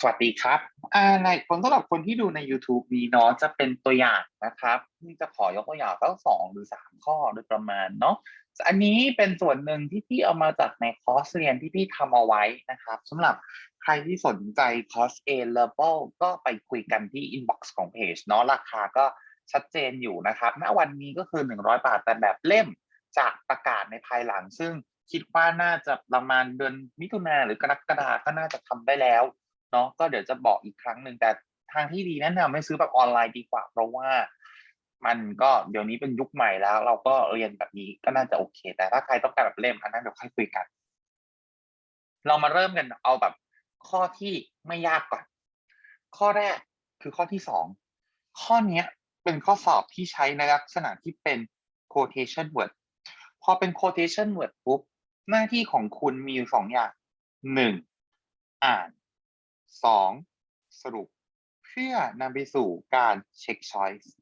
สวัสดีครับอ่าในคนสำหรับคนที่ดูใน YouTube นี้เนาะจะเป็นตัวอย่างนะครับที่จะขอยกตัวอย่างสักสองหรือสามข้อโดยประมาณเนาะอันนี้เป็นส่วนหนึ่งที่พี่เอามาจากในคอร์สเรียนที่พี่ทำเอาไว้นะครับสำหรับใครที่สนใจคอร์ส A level ก็ไปคุยกันที่ inbox ของเพจเนาะราคาก็ชัดเจนอยู่นะครับ ณ วันนี้ก็คือ 100 บาทแต่แบบเล่มจากประกาศในภายหลัง ซึ่งคิดว่าน่าจะประมาณเดือนมิถุนาหรือกรกฎาก็น่าจะทำได้แล้ว เนาะก็เดี๋ยวจะบอกอีกครั้งหนึ่งแต่ทางที่ดีแนะนำให้ซื้อแบบออนไลน์ดีกว่า เพราะว่ามันก็เดี๋ยวนี้เป็นยุคใหม่แล้ว เราก็เรียนแบบนี้ก็น่าจะโอเค แต่ถ้าใครต้องการแบบเล่มอันนั้นเดี๋ยวค่อยคุยกัน เรามาเริ่มกันเอาแบบข้อที่ไม่ยากก่อน ข้อแรกคือข้อที่สองข้อเนี้ยเป็นข้อสอบที่ใช้ในลักษณะที่เป็น quotation word พอเป็น quotation word ปุ๊บ หน้าที่ของคุณมีอยู่สองอย่างหนึ่งอ่าน สองสรุปเพื่อนำไปสู่การเช็คช้อยส์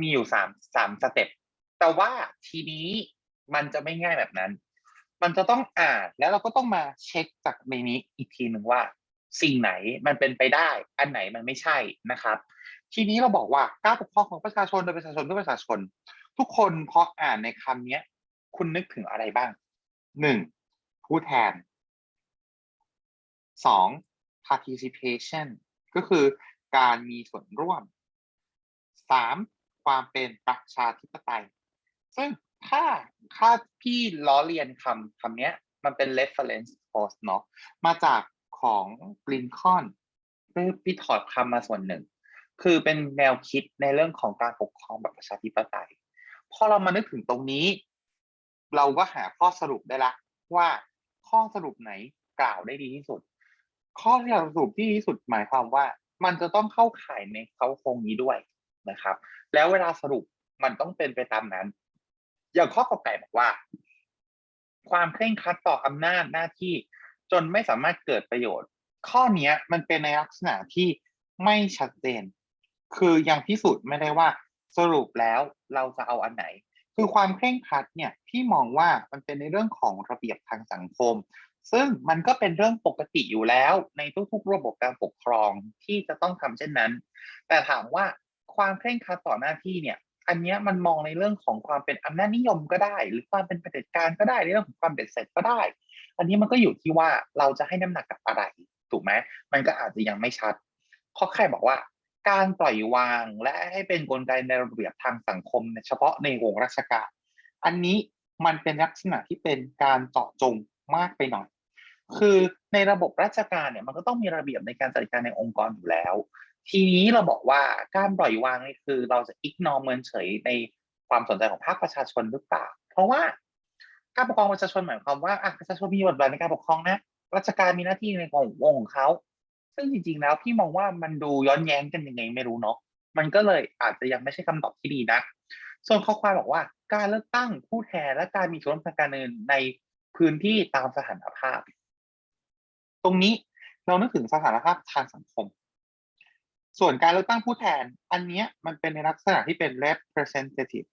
มีอยู่สามสามสเต็ปแต่ว่าทีนี้มันจะไม่ง่ายแบบนั้น มันจะต้องอ่านแล้วเราก็ต้องมาเช็คจากในนี้อีกทีหนึ่งว่า สิ่งไหนมันเป็นไปได้ อันไหนมันไม่ใช่นะครับ ทีนี้เราบอกว่าการปกครองของประชาชนโดยประชาชนด้วยประชาชน ทุกคนพออ่านในคำนี้คุณนึกถึงอะไรบ้างหนึ่งผู้แทน สอง participation ก็คือการมีส่วนร่วมสามความเป็นประชาธิปไตย ซึ่งถ้าถ้าพี่ล้อเลียนคำคำนี้มันเป็น reference post เนาะมาจากของลินคอนคือพี่ถอดคำมาส่วนหนึ่ง คือเป็นแนวคิดในเรื่องของการปกครองแบบประชาธิปไตย พอเรามานึกถึงตรงนี้ เราก็หาข้อสรุปได้ละว่าข้อสรุปไหนกล่าวได้ดีที่สุด ข้อที่เราสรุปที่ที่สุดหมายความว่า มันจะต้องเข้าข่ายในเขาโครงนี้ด้วยนะครับ แล้วเวลาสรุปมันต้องเป็นไปตามนั้น อย่างข้อกอไก่บอกว่า ความเคร่งครัดต่ออำนาจหน้าที่ จนไม่สามารถเกิดประโยชน์ ข้อเนี้ยมันเป็นในลักษณะที่ไม่ชัดเจน คือยังพิสูจน์ไม่ได้ว่าสรุปแล้วเราจะเอาอันไหน คือความเคร่งครัดเนี่ยพี่มองว่ามันเป็นในเรื่องของระเบียบทางสังคม ซึ่งมันก็เป็นเรื่องปกติอยู่แล้วในทุกๆ ระบบการปกครองที่จะต้องทำเช่นนั้น แต่ถามว่าความเคร่งครัดต่อหน้าที่เนี่ย อันนี้มันมองในเรื่องของความเป็นอำนาจนิยมก็ได้ หรือความเป็นเผด็จการก็ได้ในเรื่องของความเบ็ดเสร็จก็ได้ อันนี้มันก็อยู่ที่ว่าเราจะให้น้ำหนักกับอะไรถูกไหมมันก็อาจจะยังไม่ชัดเพราะใครบอกว่า การปล่อยวางและให้เป็นกลไกในระเบียบทางสังคมเฉพาะในวงราชการ อันนี้มันเป็นลักษณะที่เป็นการเจาะจง มากไปหน่อย คือในระบบราชการเนี่ยมันก็ต้องมีระเบียบในการจัดการในองค์กรอยู่แล้ว ทีนี้เราบอกว่าการปล่อยวางนี่คือเราจะอิกนอเมินเฉยในความสนใจของภาคประชาชนหรือเปล่า เพราะว่าการปกครองประชาชนหมายความว่าอะประชาชนมีบทบาทในการปกครองนะราชการมีหน้าที่ในของวงของเขา ซึ่งจริง ๆ แล้วพี่มองว่ามันดูย้อนแย้งกันยังไงไม่รู้เนาะมันก็เลยอาจจะยังไม่ใช่คำตอบที่ดีนะส่วนข้อความบอกว่า การเลือกตั้งผู้แทนและการมีส่วนร่วมทางการเมืองใน พื้นที่ตามสถานภาพ ตรงนี้เรานึกถึงสถานภาพทางสังคม ส่วนการเลือกตั้งผู้แทน อันนี้มันเป็นในลักษณะที่เป็น representative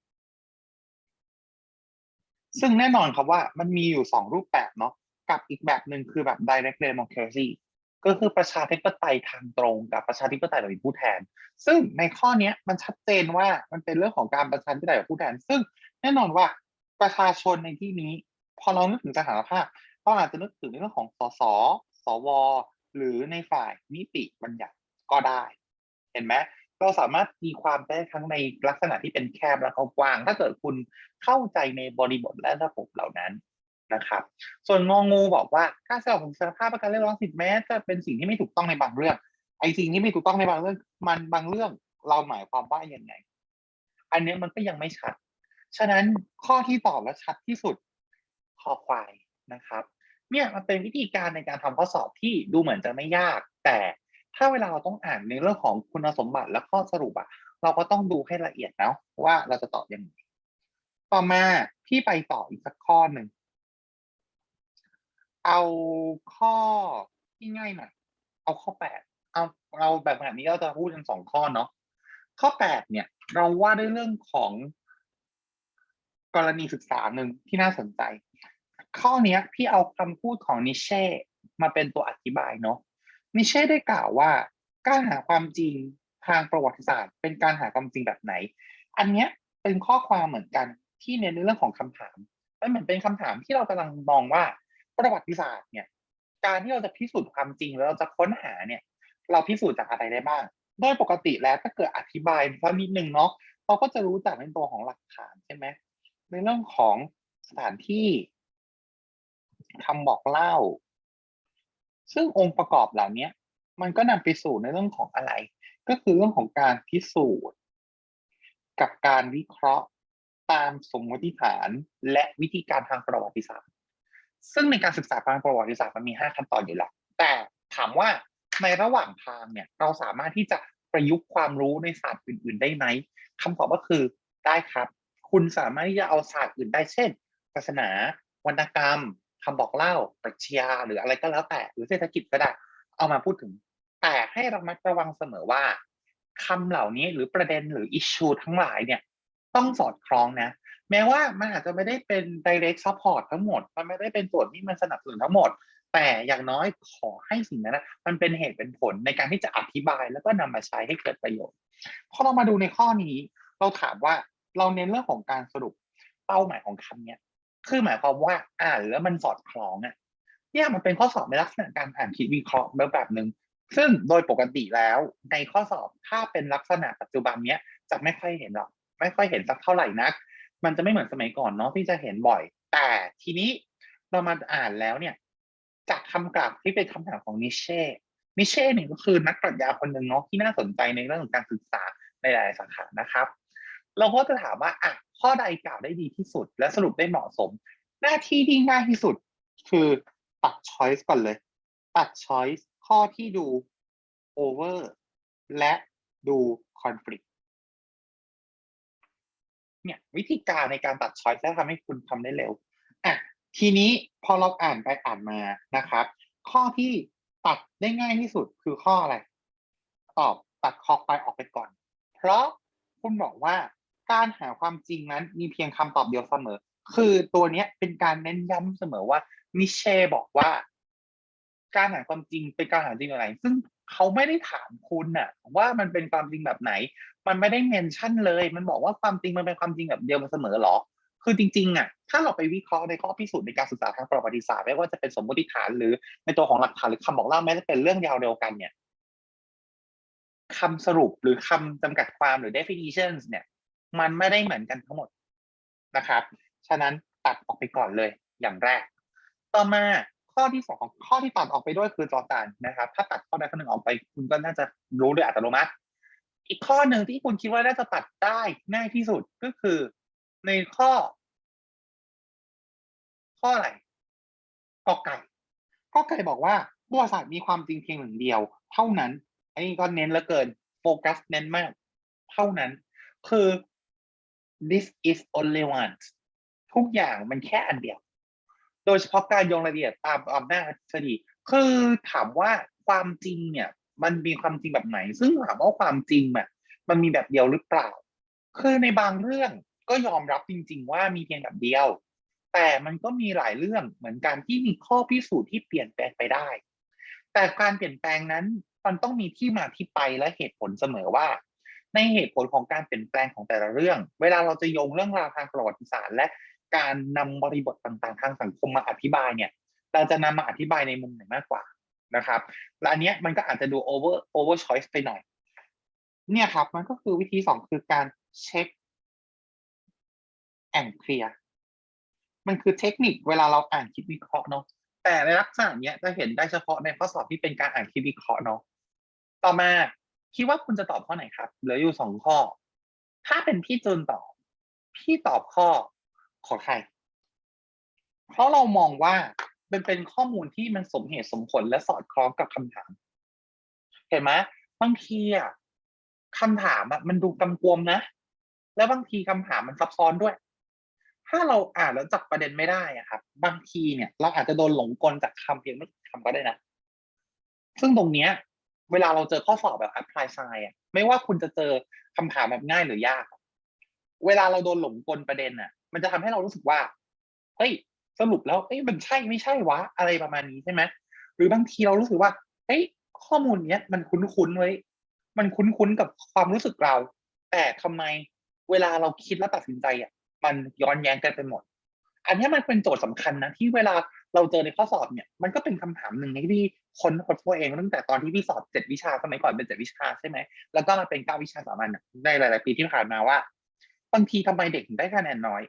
ซึ่งแน่นอนครับว่ามันมีอยู่สองรูปแบบเนาะกับอีกแบบหนึ่งคือแบบ direct democracy ก็คือประชาธิปไตยทางตรงกับประชาธิปไตยโดยผู้แทน ซึ่งในข้อนี้มันชัดเจนว่ามันเป็นเรื่องของการประชาธิปไตยแบบผู้แทน ซึ่งแน่นอนว่าประชาชนในที่นี้ พอเรานึกถึงสถานภาพเราอาจจะนึกถึงในเรื่องของสสสว หรือในฝ่ายนิติบัญญัติก็ได้ เห็นไหมเราสามารถตีความได้ทั้งในลักษณะที่เป็นแคบและก็กว้าง ถ้าเกิดคุณเข้าใจในบริบทและระบบเหล่านั้นนะครับ ส่วนงองูบอกว่าการแสดงของสารภาพประการเรียกร้องสิทธิแม้จะเป็นสิ่งที่ไม่ถูกต้องในบางเรื่อง ไอ้สิ่งที่ไม่ถูกต้องในบางเรื่อง มันบางเรื่องเราหมายความว่าอยังไง อันนี้มันก็ยังไม่ชัด ฉะนั้นข้อที่ตอบและชัดที่สุด อควายนะครับเนี่ยมันเป็นวิธีการในการทำข้อสอบที่ดูเหมือนจะไม่ยาก แต่ถ้าเวลาเราต้องอ่านในเรื่องของคุณสมบัติและข้อสรุปอะเราก็ต้องดูให้ละเอียดนะว่าเราจะตอบยังไงต่อมาพี่ไปต่ออีกสักข้อหนึ่งเอาข้อที่ง่ายหน่อยเอาข้อแปดเอาเราแบบแบบนี้เราจะพูดกันสองข้อเนาะข้อแปดเนี่ย เราว่าด้วยเรื่องของกรณีศึกษาหนึ่งที่น่าสนใจ ข้อเนี้ยพี่เอาคำพูดของนิเช่มาเป็นตัวอธิบายเนาะนิเช่ได้กล่าวว่า การหาความจริงทางประวัติศาสตร์ เป็นการหาความจริงแบบไหน อันเนี้ยเป็นข้อความเหมือนกันที่เน้นในเรื่องของคำถามมันเหมือนเป็นคำถามที่เรากำลังมองว่าประวัติศาสตร์เนี่ย การที่เราจะพิสูจน์ความจริงแล้วเราจะค้นหาเนี่ย เราพิสูจน์จากอะไรได้บ้างโดยปกติแล้วถ้าเกิดอธิบายสักนิดนึงเนาะเราก็จะรู้จักในตัวของหลักฐานใช่ไหมในเรื่องของสถานที่ คำบอกเล่า ซึ่งองค์ประกอบเหล่านี้มันก็นำไปสู่ในเรื่องของอะไร ก็คือเรื่องของการพิสูจน์กับการวิเคราะห์ตามสมมติฐานและวิธีการทางประวัติศาสตร์ ซึ่งในการศึกษาทางประวัติศาสตร์มันมี 5 ขั้นตอนอยู่แล้ว แต่ถามว่าในระหว่างทางเนี่ยเราสามารถที่จะประยุกต์ความรู้ในศาสตร์อื่น ๆ ได้ไหมคำตอบก็คือได้ครับ คุณสามารถที่จะเอาศาสตร์อื่นได้เช่น ศาสนา วรรณกรรม คำบอกเล่าปรัชญาหรืออะไรก็แล้วแต่หรือเศรษฐกิจก็ได้ เอามาพูดถึง แต่ให้ระมัดระวังเสมอว่าคำเหล่านี้หรือประเด็นหรืออิชชูทั้งหลายเนี่ย ต้องสอดคล้องนะ แม้ว่ามันอาจจะไม่ได้เป็น direct support ทั้งหมด มันไม่ได้เป็นส่วนที่มันสนับสนุนทั้งหมด แต่อย่างน้อยขอให้สิ่งนั้นนะมันเป็นเหตุเป็นผลในการที่จะอธิบายแล้วก็นำมาใช้ให้เกิดประโยชน์พอเรามาดูในข้อนี้ เราถามว่าเราเน้นเรื่องของการสรุปเป้าหมายของคำเนี้ย คือหมายความว่าอ่านแล้วมันสอดคล้องอะเนี่ยมันเป็นข้อสอบในลักษณะการอ่านคิดวิเคราะห์แบบแบบหนึ่งซึ่งโดยปกติแล้วในข้อสอบถ้าเป็นลักษณะปัจจุบันเนี้ยจะไม่ค่อยเห็นหรอกไม่ค่อยเห็นสักเท่าไหร่นัก มันจะไม่เหมือนสมัยก่อนเนาะที่จะเห็นบ่อย แต่ทีนี้เรามาอ่านแล้วเนี่ย จากคำกล่าวที่เป็นคำถามของนิเช่นิเช่เนี่ยก็คือนักปรัชญาคนหนึ่งเนาะที่น่าสนใจในเรื่องของการศึกษาในหลายสาขานะครับ เราก็จะถามว่าอะข้อใดกล่าวได้ดีที่สุด และสรุปได้เหมาะสม หน้าที่ที่ง่ายที่สุด คือตัด choice ก่อนเลย ตัด choice ข้อที่ดู over และดู conflict เนี่ยวิธีการในการตัด choice จะทำให้คุณทำได้เร็วอะทีนี้พอเราอ่านไปอ่านมานะครับ ข้อที่ตัดได้ง่ายที่สุดคือข้ออะไร ตอบตัดคอไปออกไปก่อน เพราะคุณบอกว่า การหาความจริงนั้นมีเพียงคำตอบเดียวเสมอ คือตัวเนี้ยเป็นการเน้นย้ำเสมอว่ามิเช่บอกว่า การหาความจริงเป็นการหาจริงอะไร ซึ่งเขาไม่ได้ถามคุณน่ะ ว่ามันเป็นความจริงแบบไหน มันไม่ได้เมนชั่นเลย มันบอกว่าความจริงมันเป็นความจริงแบบเดียวกันเสมอหรอ คือจริงๆอะ ถ้าเราไปวิเคราะห์ในข้อพิสูจน์ในการศึกษาทางประวัติศาสตร์ไม่ว่าจะเป็นสมมติฐานหรือในตัวของหลักฐานหรือคำบอกเล่าแม้จะเป็นเรื่องยาวเดียวกันเนี่ยคำสรุปหรือคำจำกัดความหรือ definitions เนี่ย มันไม่ได้เหมือนกันทั้งหมดนะครับ ฉะนั้นตัดออกไปก่อนเลยอย่างแรก ต่อมาข้อที่สองข้อที่ตัดออกไปด้วยคือจอจานนะครับ ถ้าตัดข้อใดข้อหนึ่งออกไป คุณก็น่าจะรู้โดยอัตโนมัติ อีกข้อหนึ่งที่คุณคิดว่าน่าจะตัดได้ง่ายที่สุดก็คือ ในข้อ ข้ออะไรกอไก่กอไก่บอกว่าประวัติศาสตร์มีความจริงเพียงหนึ่งเดียว เท่านั้น อันนี้ก็เน้นเหลือเกิน โฟกัสเน้นมาก เท่านั้น คือ this is only one ทุกอย่างมันแค่อันเดียว โดยเฉพาะการยงรายละเอียดตามอำนาจทฤษฎีคือถามว่าความจริงเนี่ย มันมีความจริงแบบไหน ซึ่งถามว่าความจริงอะมันมีแบบเดียวหรือเปล่า คือในบางเรื่องก็ยอมรับจริง ๆ ว่ามีเพียงแบบเดียว แต่มันก็มีหลายเรื่องเหมือนกันที่มีข้อพิสูจน์ที่เปลี่ยนแปลงไปได้ แต่การเปลี่ยนแปลงนั้น มันต้องมีที่มาที่ไปและเหตุผลเสมอว่า ในเหตุผลของการเปลี่ยนแปลงของแต่ละเรื่อง เวลาเราจะโยงเรื่องราวทางประวัติศาสตร์ และการนำบริบทต่างๆ ทางสังคมมาอธิบายเนี่ย เราจะนำมาอธิบายในมุมไหนมากกว่านะครับและอันเนี้ยมันก็อาจจะดู over over choice ไปหน่อย เนี่ยครับมันก็คือวิธีสองคือการเช็คแอนเคลียร์มันคือเทคนิคเวลาเราอ่านคิดวิเคราะห์เนาะแต่ในลักษณะเนี้ยจะเห็นได้เฉพาะในข้อสอบที่เป็นการอ่านคิดวิเคราะห์เนาะต่อมา คิดว่าคุณจะตอบข้อไหนครับเหลืออยู่สองข้อ ถ้าเป็นพี่จูนตอบ พี่ตอบข้อขอใคร เพราะเรามองว่ามันเป็นข้อมูลที่มันสมเหตุสมผลและสอดคล้องกับคำถาม เห็นไหมบางทีอะคำถามอะมันดูกำกวมนะ แล้วบางทีคำถามมันซับซ้อนด้วย ถ้าเราอ่านแล้วจับประเด็นไม่ได้อะครับ บางทีเนี่ย เราอาจจะโดนหลงกลจากคำเพียงไม่กี่คำก็ได้นะซึ่งตรงเนี้ย เวลาเราเจอข้อสอบแบบ apply science อะไม่ว่าคุณจะเจอคำถามแบบง่ายหรือยาก เวลาเราโดนหลงกลประเด็นอะ มันจะทำให้เรารู้สึกว่าเฮ้ยสรุปแล้วเอ้ยมันใช่ไม่ใช่วะอะไรประมาณนี้ใช่ไหมหรือบางทีเรารู้สึกว่าเฮ้ยข้อมูลเนี้ยมันคุ้นๆไว้มันคุ้นๆกับความรู้สึกเรา แต่ทำไมเวลาเราคิดและตัดสินใจอะ มันย้อนแย้งกันไปหมด อันนี้มันเป็นโจทย์สำคัญนะที่เวลาเราเจอในข้อสอบเนี่ย มันก็เป็นคำถามหนึ่งที่ ค้นพบตัวเองตั้งแต่ตอนที่พี่สอบเจ็ดวิชาสมัยก่อนเป็นเจ็ดวิชาใช่ไหมแล้วก็มาเป็นเก้าวิชาสามัญน่ะในหลาย ๆ ปีที่ผ่านมาว่าบางทีทำไมเด็กถึงได้คะแนนน้อย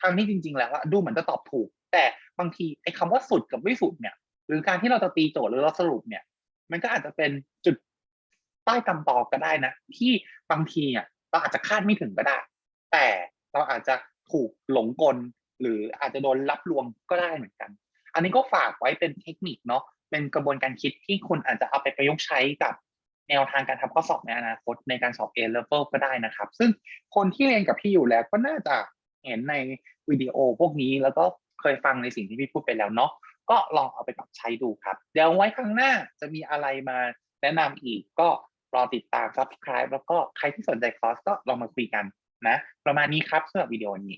ทางที่จริง ๆ แล้วดูเหมือนจะตอบถูก แต่บางทีไอ้คำว่าสุดกับไม่สุดเนี่ย หรือการที่เราจะตีโจทย์หรือเราสรุปเนี่ย มันก็อาจจะเป็นจุดใต้กำตอก็ได้นะ ที่บางทีอะเราอาจจะคาดไม่ถึงก็ได้ แต่เราอาจจะถูกหลงกล หรืออาจจะโดนรับลวงก็ได้เหมือนกัน อันนี้ก็ฝากไว้เป็นเทคนิคเนาะ เป็นกระบวนการคิดที่คุณอาจจะเอาไปประยุกต์ใช้กับแนวทางการทำข้อสอบในอนาคตในการสอบ A level ก็ได้นะครับ ซึ่งคนที่เรียนกับพี่อยู่แล้วก็น่าจะเห็นในวิดีโอพวกนี้แล้วก็เคยฟังในสิ่งที่พี่พูดไปแล้วเนาะก็ลองเอาไปปรับใช้ดูครับ เดี๋ยวไว้ข้งหน้าจะมีอะไรมาแนะนำอีกก็รอติดตาม subscribe แล้วก็ใครที่สนใจคอร์สก็ลองมาคุยกันนะ ประมาณนี้ครับสำหรับวิดีโอนี้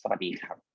สวัสดีครับ